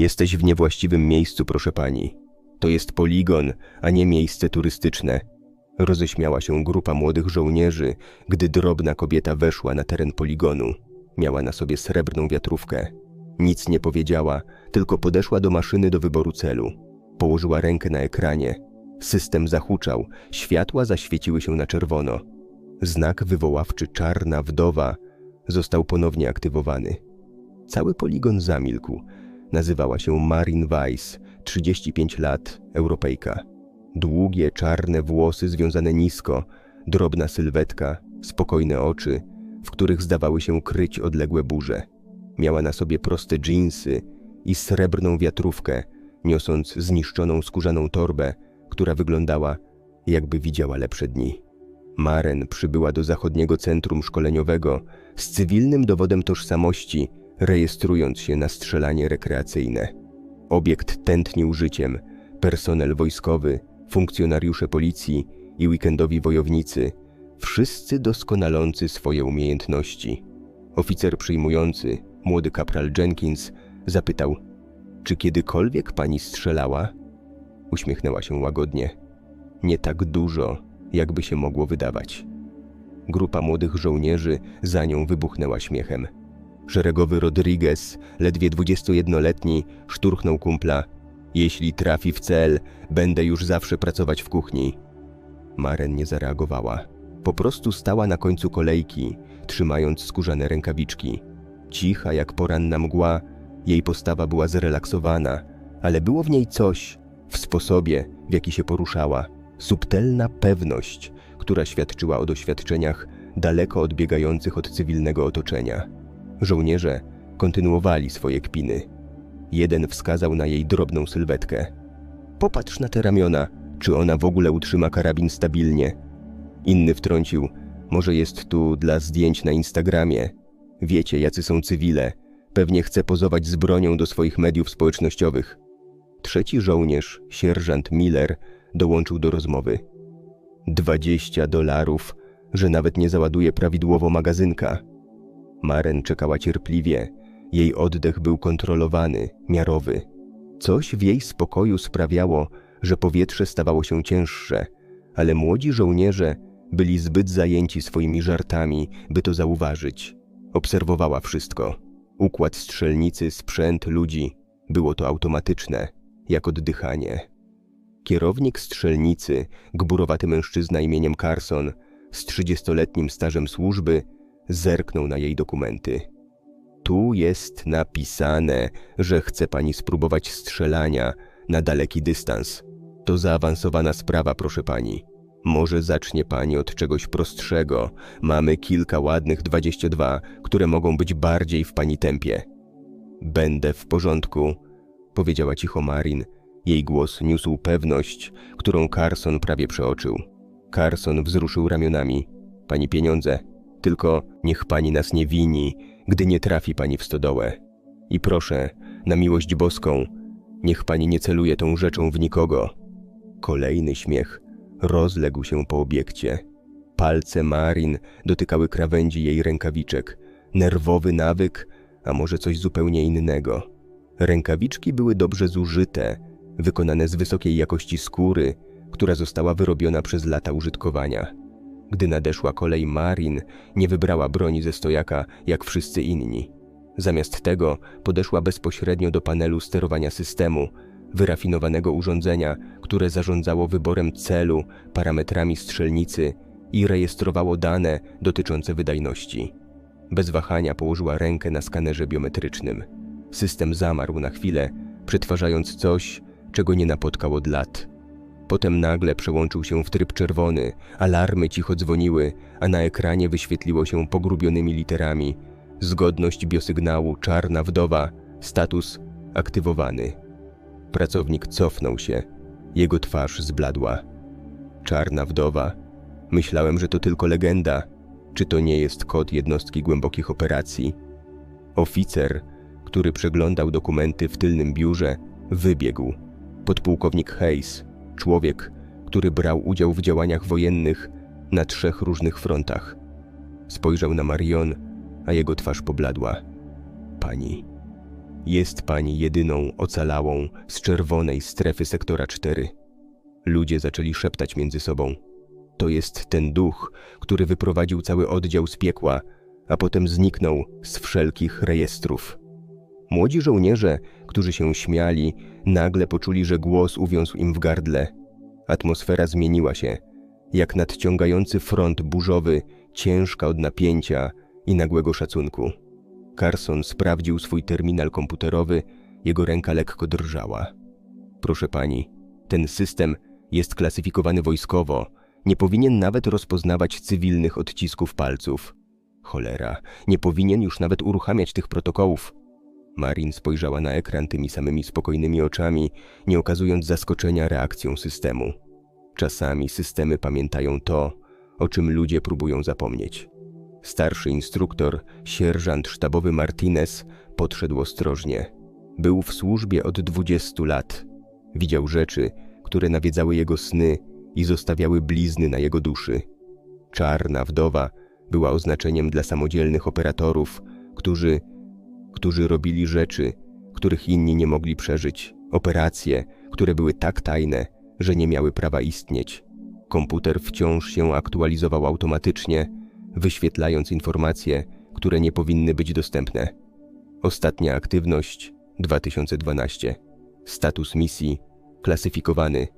Jesteś w niewłaściwym miejscu, proszę pani. To jest poligon, a nie miejsce turystyczne. Roześmiała się grupa młodych żołnierzy, gdy drobna kobieta weszła na teren poligonu. Miała na sobie srebrną wiatrówkę. Nic nie powiedziała, tylko podeszła do maszyny do wyboru celu. Położyła rękę na ekranie. System zahuczał, światła zaświeciły się na czerwono. Znak wywoławczy Czarna Wdowa został ponownie aktywowany. Cały poligon zamilkł. Nazywała się Marin Weiss, 35 lat, Europejka. Długie, czarne włosy związane nisko, drobna sylwetka, spokojne oczy, w których zdawały się kryć odległe burze. Miała na sobie proste dżinsy i srebrną wiatrówkę, niosąc zniszczoną skórzaną torbę, która wyglądała, jakby widziała lepsze dni. Maren przybyła do zachodniego centrum szkoleniowego z cywilnym dowodem tożsamości, rejestrując się na strzelanie rekreacyjne. Obiekt tętnił życiem, personel wojskowy, funkcjonariusze policji i weekendowi wojownicy, wszyscy doskonalący swoje umiejętności. Oficer przyjmujący, młody kapral Jenkins, zapytał: Czy kiedykolwiek pani strzelała? Uśmiechnęła się łagodnie. Nie tak dużo, jakby się mogło wydawać. Grupa młodych żołnierzy za nią wybuchnęła śmiechem. Szeregowy Rodriguez, ledwie 21-letni, szturchnął kumpla. Jeśli trafi w cel, będę już zawsze pracować w kuchni. Maren nie zareagowała. Po prostu stała na końcu kolejki, trzymając skórzane rękawiczki. Cicha jak poranna mgła, jej postawa była zrelaksowana, ale było w niej coś, w sposobie, w jaki się poruszała, subtelna pewność, która świadczyła o doświadczeniach daleko odbiegających od cywilnego otoczenia. Żołnierze kontynuowali swoje kpiny. Jeden wskazał na jej drobną sylwetkę. Popatrz na te ramiona, czy ona w ogóle utrzyma karabin stabilnie. Inny wtrącił, może jest tu dla zdjęć na Instagramie. Wiecie, jacy są cywile. Pewnie chce pozować z bronią do swoich mediów społecznościowych. Trzeci żołnierz, sierżant Miller, dołączył do rozmowy. Dwadzieścia dolarów, że nawet nie załaduje prawidłowo magazynka. Maren czekała cierpliwie. Jej oddech był kontrolowany, miarowy. Coś w jej spokoju sprawiało, że powietrze stawało się cięższe, ale młodzi żołnierze byli zbyt zajęci swoimi żartami, by to zauważyć. Obserwowała wszystko. Układ strzelnicy, sprzęt, ludzi. Było to automatyczne, jak oddychanie. Kierownik strzelnicy, gburowaty mężczyzna imieniem Carson, z trzydziestoletnim stażem służby, zerknął na jej dokumenty. Tu jest napisane, że chce pani spróbować strzelania na daleki dystans. To zaawansowana sprawa, proszę pani. Może zacznie pani od czegoś prostszego. Mamy kilka ładnych 22, które mogą być bardziej w pani tempie. Będę w porządku, powiedziała cicho Marin. Jej głos niósł pewność, którą Carson prawie przeoczył. Carson wzruszył ramionami. Pani pieniądze, tylko niech pani nas nie wini, gdy nie trafi pani w stodołę. I proszę, na miłość boską, niech pani nie celuje tą rzeczą w nikogo. Kolejny śmiech rozległ się po obiekcie. Palce Marin dotykały krawędzi jej rękawiczek. Nerwowy nawyk, a może coś zupełnie innego. Rękawiczki były dobrze zużyte, wykonane z wysokiej jakości skóry, która została wyrobiona przez lata użytkowania. Gdy nadeszła kolej Marin, nie wybrała broni ze stojaka jak wszyscy inni. Zamiast tego podeszła bezpośrednio do panelu sterowania systemu, wyrafinowanego urządzenia, które zarządzało wyborem celu, parametrami strzelnicy i rejestrowało dane dotyczące wydajności. Bez wahania położyła rękę na skanerze biometrycznym. System zamarł na chwilę, przetwarzając coś, czego nie napotkał od lat. Potem nagle przełączył się w tryb czerwony, alarmy cicho dzwoniły, a na ekranie wyświetliło się pogrubionymi literami zgodność biosygnału czarna wdowa, status aktywowany. Pracownik cofnął się, jego twarz zbladła. Czarna wdowa. Myślałem, że to tylko legenda. Czy to nie jest kod jednostki głębokich operacji? Oficer, który przeglądał dokumenty w tylnym biurze, wybiegł. Podpułkownik Hayes, człowiek, który brał udział w działaniach wojennych na trzech różnych frontach. Spojrzał na Marion, a jego twarz pobladła. Pani. Jest pani jedyną ocalałą z czerwonej strefy sektora 4. Ludzie zaczęli szeptać między sobą. To jest ten duch, który wyprowadził cały oddział z piekła, a potem zniknął z wszelkich rejestrów. Młodzi żołnierze, którzy się śmiali, nagle poczuli, że głos uwiązł im w gardle. Atmosfera zmieniła się, jak nadciągający front burzowy, ciężka od napięcia i nagłego szacunku. Carson sprawdził swój terminal komputerowy, jego ręka lekko drżała. Proszę pani, ten system jest klasyfikowany wojskowo, nie powinien nawet rozpoznawać cywilnych odcisków palców. Cholera, nie powinien już nawet uruchamiać tych protokołów. Marin spojrzała na ekran tymi samymi spokojnymi oczami, nie okazując zaskoczenia reakcją systemu. Czasami systemy pamiętają to, o czym ludzie próbują zapomnieć. Starszy instruktor, sierżant sztabowy Martinez, podszedł ostrożnie. Był w służbie od 20 lat. Widział rzeczy, które nawiedzały jego sny i zostawiały blizny na jego duszy. Czarna wdowa była oznaczeniem dla samodzielnych operatorów, którzy, którzy robili rzeczy, których inni nie mogli przeżyć, operacje, które były tak tajne, że nie miały prawa istnieć. Komputer wciąż się aktualizował automatycznie, wyświetlając informacje, które nie powinny być dostępne. Ostatnia aktywność 2012. Status misji klasyfikowany.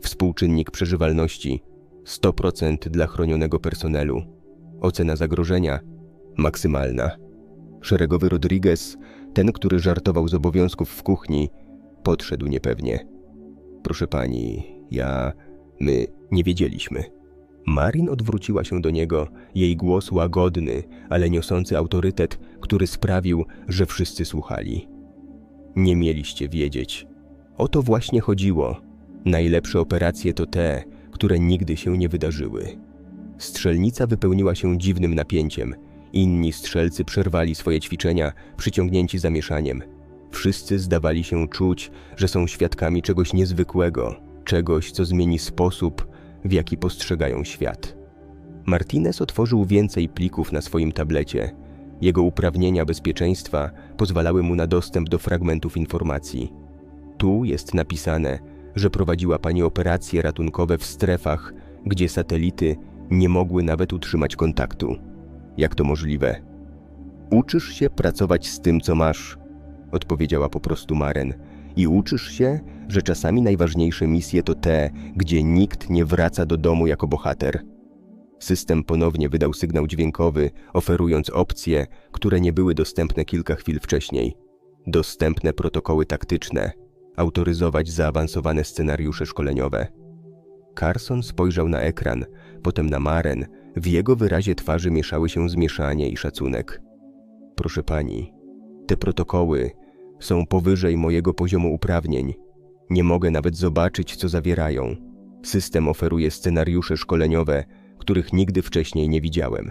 Współczynnik przeżywalności 100% dla chronionego personelu. Ocena zagrożenia maksymalna. Szeregowy Rodriguez, ten, który żartował z obowiązków w kuchni, podszedł niepewnie. Proszę pani, ja. my nie wiedzieliśmy. Marin odwróciła się do niego, jej głos łagodny, ale niosący autorytet, który sprawił, że wszyscy słuchali. Nie mieliście wiedzieć. O to właśnie chodziło. Najlepsze operacje to te, które nigdy się nie wydarzyły. Strzelnica wypełniła się dziwnym napięciem. Inni strzelcy przerwali swoje ćwiczenia, przyciągnięci zamieszaniem. Wszyscy zdawali się czuć, że są świadkami czegoś niezwykłego, czegoś, co zmieni sposób, w jaki postrzegają świat. Martinez otworzył więcej plików na swoim tablecie. Jego uprawnienia bezpieczeństwa pozwalały mu na dostęp do fragmentów informacji. Tu jest napisane, że prowadziła pani operacje ratunkowe w strefach, gdzie satelity nie mogły nawet utrzymać kontaktu. Jak to możliwe? Uczysz się pracować z tym, co masz, odpowiedziała po prostu Maren. I uczysz się, że czasami najważniejsze misje to te, gdzie nikt nie wraca do domu jako bohater. System ponownie wydał sygnał dźwiękowy, oferując opcje, które nie były dostępne kilka chwil wcześniej. Dostępne protokoły taktyczne, autoryzować zaawansowane scenariusze szkoleniowe. Carson spojrzał na ekran, potem na Maren. W jego wyrazie twarzy mieszały się zmieszanie i szacunek. Proszę pani, te protokoły są powyżej mojego poziomu uprawnień. Nie mogę nawet zobaczyć, co zawierają. System oferuje scenariusze szkoleniowe, których nigdy wcześniej nie widziałem.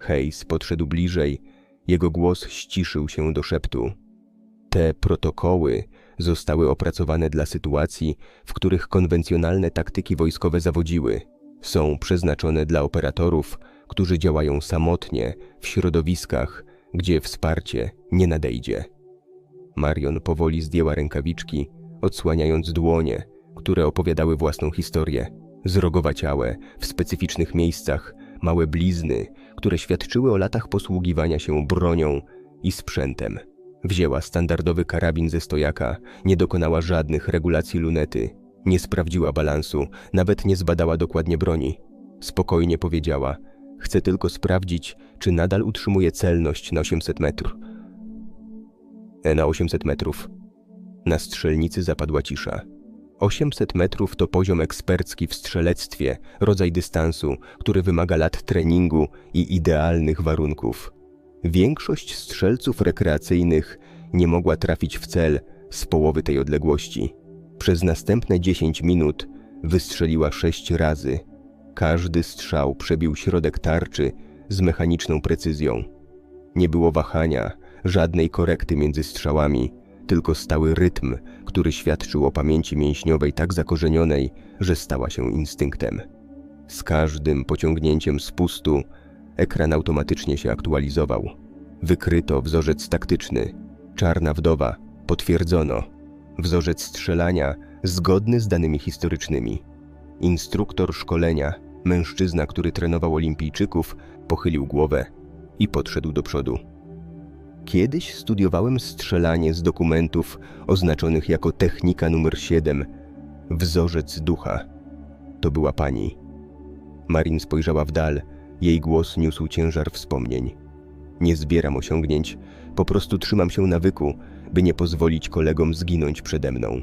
Hayes podszedł bliżej, jego głos ściszył się do szeptu. Te protokoły zostały opracowane dla sytuacji, w których konwencjonalne taktyki wojskowe zawodziły. Są przeznaczone dla operatorów, którzy działają samotnie w środowiskach, gdzie wsparcie nie nadejdzie. Marion powoli zdjęła rękawiczki, odsłaniając dłonie, które opowiadały własną historię. Zrogowaciałe, w specyficznych miejscach, małe blizny, które świadczyły o latach posługiwania się bronią i sprzętem. Wzięła standardowy karabin ze stojaka, nie dokonała żadnych regulacji lunety, nie sprawdziła balansu, nawet nie zbadała dokładnie broni. Spokojnie powiedziała: Chcę tylko sprawdzić, czy nadal utrzymuje celność na 800 metrów. E, na 800 metrów. Na strzelnicy zapadła cisza. 800 metrów to poziom ekspercki w strzelectwie, rodzaj dystansu, który wymaga lat treningu i idealnych warunków. Większość strzelców rekreacyjnych nie mogła trafić w cel z połowy tej odległości. Przez następne 10 minut wystrzeliła sześć razy. Każdy strzał przebił środek tarczy z mechaniczną precyzją. Nie było wahania, żadnej korekty między strzałami, tylko stały rytm, który świadczył o pamięci mięśniowej tak zakorzenionej, że stała się instynktem. Z każdym pociągnięciem spustu ekran automatycznie się aktualizował. Wykryto wzorzec taktyczny. Czarna wdowa. Potwierdzono. Wzorzec strzelania zgodny z danymi historycznymi. Instruktor szkolenia, mężczyzna, który trenował olimpijczyków, pochylił głowę i podszedł do przodu. Kiedyś studiowałem strzelanie z dokumentów oznaczonych jako technika numer 7, wzorzec ducha. To była pani. Marin spojrzała w dal, jej głos niósł ciężar wspomnień. Nie zbieram osiągnięć, po prostu trzymam się nawyku, by nie pozwolić kolegom zginąć przede mną.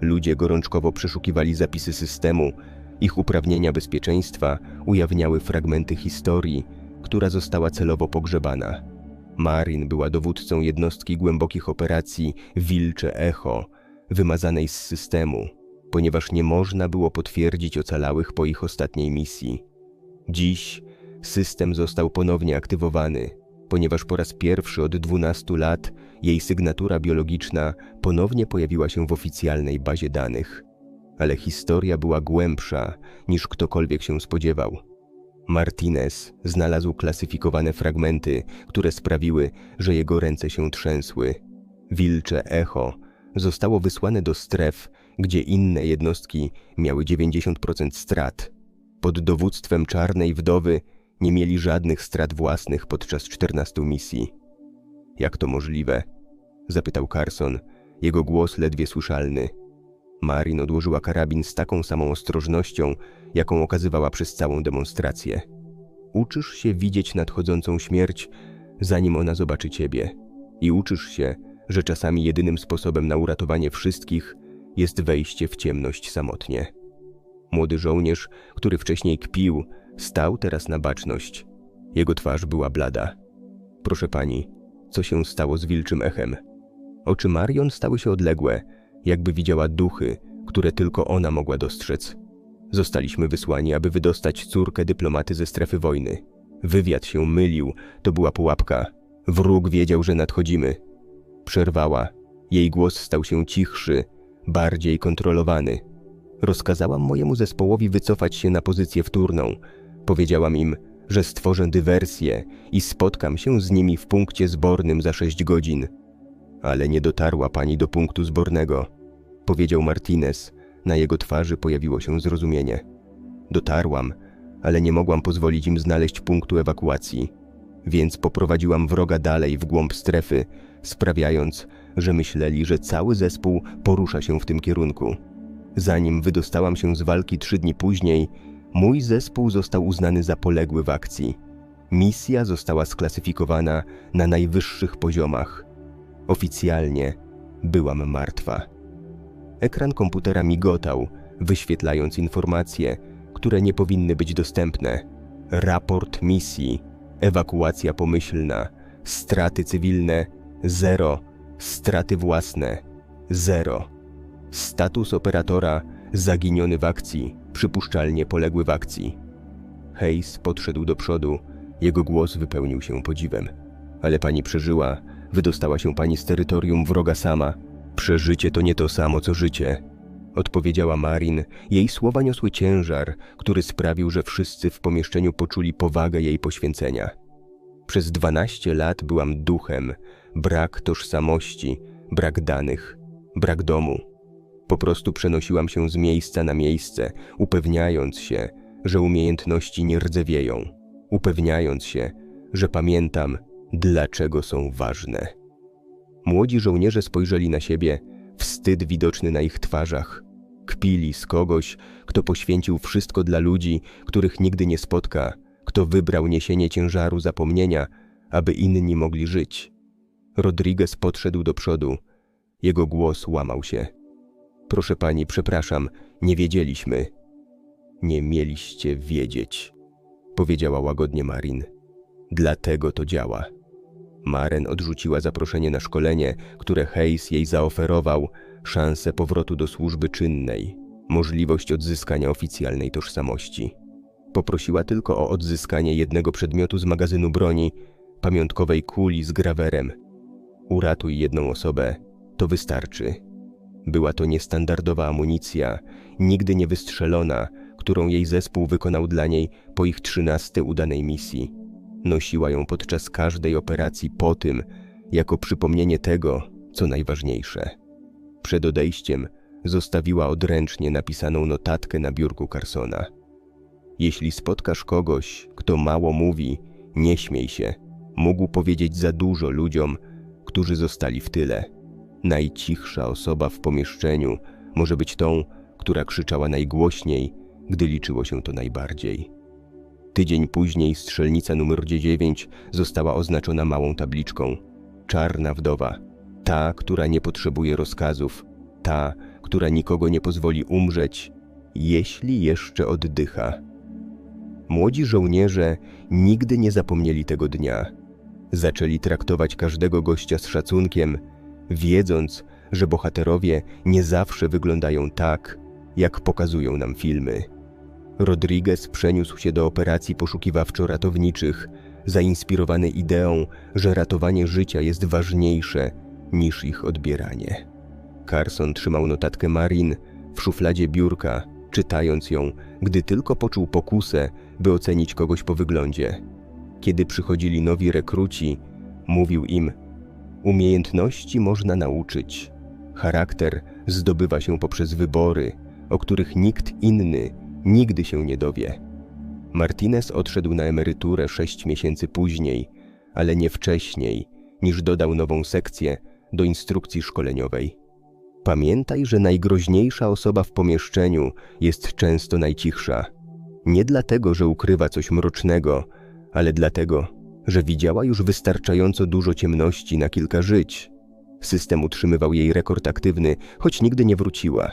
Ludzie gorączkowo przeszukiwali zapisy systemu, ich uprawnienia bezpieczeństwa ujawniały fragmenty historii, która została celowo pogrzebana. Marin była dowódcą jednostki głębokich operacji Wilcze Echo, wymazanej z systemu, ponieważ nie można było potwierdzić ocalałych po ich ostatniej misji. Dziś system został ponownie aktywowany, ponieważ po raz pierwszy od 12 lat jej sygnatura biologiczna ponownie pojawiła się w oficjalnej bazie danych. Ale historia była głębsza niż ktokolwiek się spodziewał. Martinez znalazł klasyfikowane fragmenty, które sprawiły, że jego ręce się trzęsły. Wilcze echo zostało wysłane do stref, gdzie inne jednostki miały 90% strat. Pod dowództwem Czarnej Wdowy nie mieli żadnych strat własnych podczas 14 misji. Jak to możliwe? Zapytał Carson, jego głos ledwie słyszalny. Marin odłożyła karabin z taką samą ostrożnością, jaką okazywała przez całą demonstrację. Uczysz się widzieć nadchodzącą śmierć, zanim ona zobaczy ciebie. I uczysz się, że czasami jedynym sposobem na uratowanie wszystkich jest wejście w ciemność samotnie. Młody żołnierz, który wcześniej kpił, stał teraz na baczność. Jego twarz była blada. Proszę pani, co się stało z wilczym echem? Oczy Marion stały się odległe, jakby widziała duchy, które tylko ona mogła dostrzec. Zostaliśmy wysłani, aby wydostać córkę dyplomaty ze strefy wojny. Wywiad się mylił, to była pułapka. Wróg wiedział, że nadchodzimy. Przerwała. Jej głos stał się cichszy, bardziej kontrolowany. Rozkazałam mojemu zespołowi wycofać się na pozycję wtórną. Powiedziałam im, że stworzę dywersję i spotkam się z nimi w punkcie zbornym za sześć godzin. Ale nie dotarła pani do punktu zbornego, powiedział Martinez. Na jego twarzy pojawiło się zrozumienie. Dotarłam, ale nie mogłam pozwolić im znaleźć punktu ewakuacji, więc poprowadziłam wroga dalej w głąb strefy, sprawiając, że myśleli, że cały zespół porusza się w tym kierunku. Zanim wydostałam się z walki trzy dni później, mój zespół został uznany za poległy w akcji. Misja została sklasyfikowana na najwyższych poziomach. Oficjalnie byłam martwa. Ekran komputera migotał, wyświetlając informacje, które nie powinny być dostępne. Raport misji, ewakuacja pomyślna, straty cywilne zero, straty własne zero. Status operatora zaginiony w akcji, przypuszczalnie poległy w akcji. Hayes podszedł do przodu, jego głos wypełnił się podziwem. Ale pani przeżyła, wydostała się pani z terytorium wroga sama. Przeżycie to nie to samo, co życie. Odpowiedziała Marin. Jej słowa niosły ciężar, który sprawił, że wszyscy w pomieszczeniu poczuli powagę jej poświęcenia. Przez dwanaście lat byłam duchem, brak tożsamości, brak danych, brak domu. Po prostu przenosiłam się z miejsca na miejsce, upewniając się, że umiejętności nie rdzewieją, upewniając się, że pamiętam, dlaczego są ważne. Młodzi żołnierze spojrzeli na siebie, wstyd widoczny na ich twarzach. Kpili z kogoś, kto poświęcił wszystko dla ludzi, których nigdy nie spotka, kto wybrał niesienie ciężaru zapomnienia, aby inni mogli żyć. Rodriguez podszedł do przodu. Jego głos łamał się. Proszę pani, przepraszam, nie wiedzieliśmy. Nie mieliście wiedzieć, powiedziała łagodnie Marin. Dlatego to działa. Maren odrzuciła zaproszenie na szkolenie, które Hayes jej zaoferował, szansę powrotu do służby czynnej, możliwość odzyskania oficjalnej tożsamości. Poprosiła tylko o odzyskanie jednego przedmiotu z magazynu broni, pamiątkowej kuli z grawerem. Uratuj jedną osobę, to wystarczy. Była to niestandardowa amunicja, nigdy nie wystrzelona, którą jej zespół wykonał dla niej po ich trzynastej udanej misji. Nosiła ją podczas każdej operacji po tym, jako przypomnienie tego, co najważniejsze. Przed odejściem zostawiła odręcznie napisaną notatkę na biurku Carsona. Jeśli spotkasz kogoś, kto mało mówi, nie śmiej się. Mógł powiedzieć za dużo ludziom, którzy zostali w tyle. Najcichsza osoba w pomieszczeniu może być tą, która krzyczała najgłośniej, gdy liczyło się to najbardziej. Tydzień później strzelnica numer 9 została oznaczona małą tabliczką. Czarna wdowa. Ta, która nie potrzebuje rozkazów. Ta, która nikogo nie pozwoli umrzeć, jeśli jeszcze oddycha. Młodzi żołnierze nigdy nie zapomnieli tego dnia. Zaczęli traktować każdego gościa z szacunkiem, wiedząc, że bohaterowie nie zawsze wyglądają tak, jak pokazują nam filmy. Rodriguez przeniósł się do operacji poszukiwawczo-ratowniczych, zainspirowany ideą, że ratowanie życia jest ważniejsze niż ich odbieranie. Carson trzymał notatkę Marin w szufladzie biurka, czytając ją, gdy tylko poczuł pokusę, by ocenić kogoś po wyglądzie. Kiedy przychodzili nowi rekruci, mówił im: Umiejętności można nauczyć. Charakter zdobywa się poprzez wybory, o których nikt inny nigdy się nie dowie. Martinez odszedł na emeryturę sześć miesięcy później, ale nie wcześniej, niż dodał nową sekcję do instrukcji szkoleniowej. Pamiętaj, że najgroźniejsza osoba w pomieszczeniu jest często najcichsza. Nie dlatego, że ukrywa coś mrocznego, ale dlatego, że widziała już wystarczająco dużo ciemności na kilka żyć. System utrzymywał jej rekord aktywny, choć nigdy nie wróciła.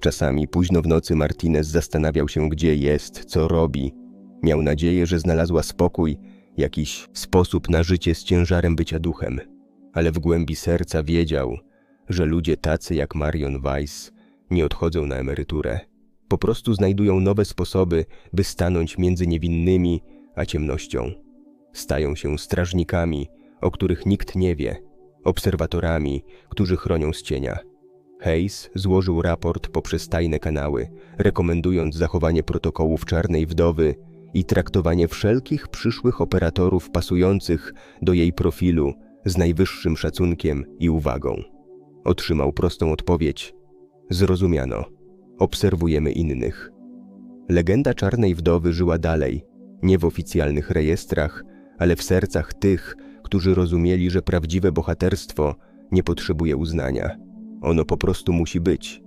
Czasami późno w nocy Martinez zastanawiał się, gdzie jest, co robi. Miał nadzieję, że znalazła spokój, jakiś sposób na życie z ciężarem bycia duchem. Ale w głębi serca wiedział, że ludzie tacy jak Marion Weiss nie odchodzą na emeryturę. Po prostu znajdują nowe sposoby, by stanąć między niewinnymi a ciemnością. Stają się strażnikami, o których nikt nie wie, obserwatorami, którzy chronią z cienia. Hayes złożył raport poprzez tajne kanały, rekomendując zachowanie protokołów Czarnej Wdowy i traktowanie wszelkich przyszłych operatorów pasujących do jej profilu z najwyższym szacunkiem i uwagą. Otrzymał prostą odpowiedź. Zrozumiano. Obserwujemy innych. Legenda Czarnej Wdowy żyła dalej, nie w oficjalnych rejestrach, ale w sercach tych, którzy rozumieli, że prawdziwe bohaterstwo nie potrzebuje uznania. Ono po prostu musi być.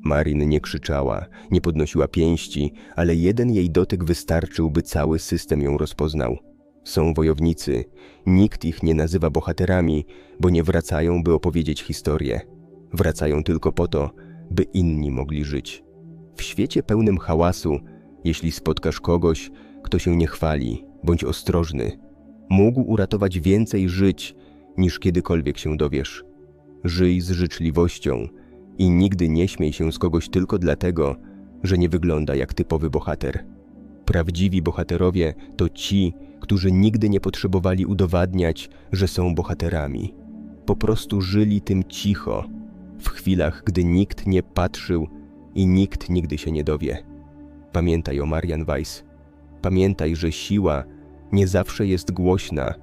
Marin nie krzyczała, nie podnosiła pięści, ale jeden jej dotyk wystarczył, by cały system ją rozpoznał. Są wojownicy, nikt ich nie nazywa bohaterami, bo nie wracają, by opowiedzieć historię. Wracają tylko po to, by inni mogli żyć. W świecie pełnym hałasu, jeśli spotkasz kogoś, kto się nie chwali, bądź ostrożny. Mógł uratować więcej żyć, niż kiedykolwiek się dowiesz. Żyj z życzliwością i nigdy nie śmiej się z kogoś tylko dlatego, że nie wygląda jak typowy bohater. Prawdziwi bohaterowie to ci, którzy nigdy nie potrzebowali udowadniać, że są bohaterami. Po prostu żyli tym cicho, w chwilach, gdy nikt nie patrzył i nikt nigdy się nie dowie. Pamiętaj o Marian Weiss. Pamiętaj, że siła nie zawsze jest głośna,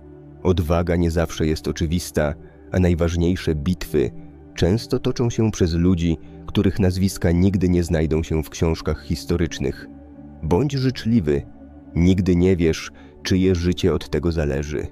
odwaga nie zawsze jest oczywista, a najważniejsze bitwy często toczą się przez ludzi, których nazwiska nigdy nie znajdą się w książkach historycznych. Bądź życzliwy, nigdy nie wiesz, czyje życie od tego zależy.